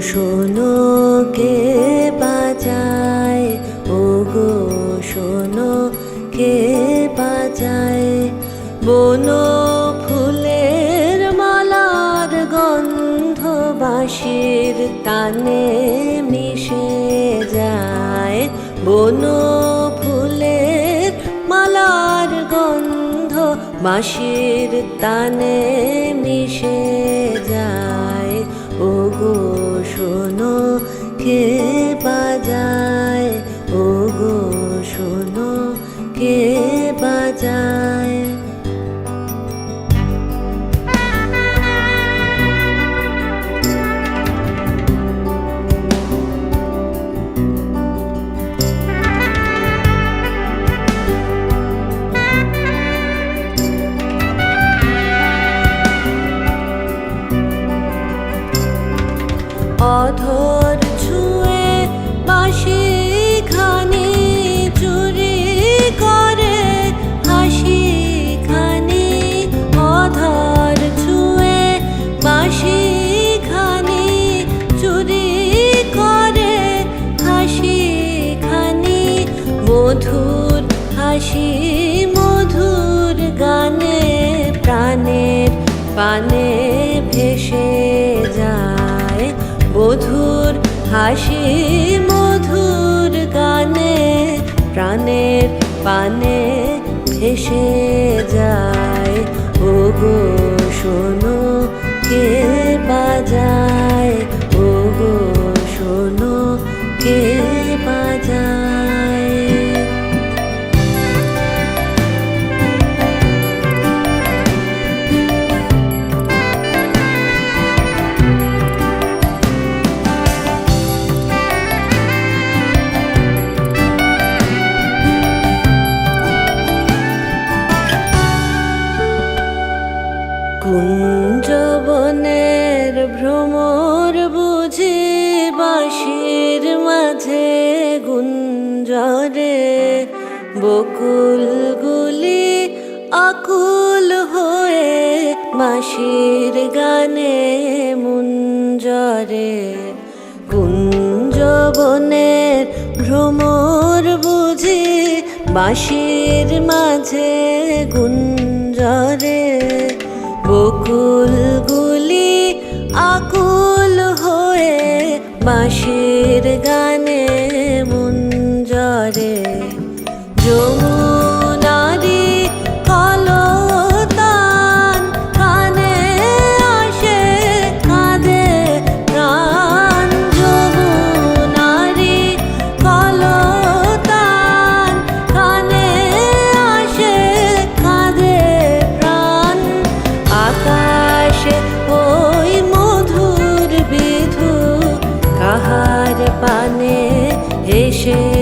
শোনো কে বাজায়? ও গো শোনো কে বাজায়? বনো ফুলের মালার গন্ধ বাঁশির তানে মিশে যায়। বনো ফুলের মালার গন্ধ বাঁশির তানে মিশে কে বাজায়? ও গো শোনো কে বাজায়? পানে ভেসে যায় বধুর হাসি, মধুর গানে, প্রাণের পানে ভেসে যায়। ও গো শোনো, কে বাজায় ভ্রমর বুঝি বাঁশির মাঝে গুঞ্জরে বকুলগুলি আকুল হয়ে বাঁশির গানে মুঞ্জরে কুঞ্জবনের ভ্রমর বুঝি বাঁশির মাঝে গুঞ্জরে বকুলগুলি বাঁশির গানে। কাহার পানে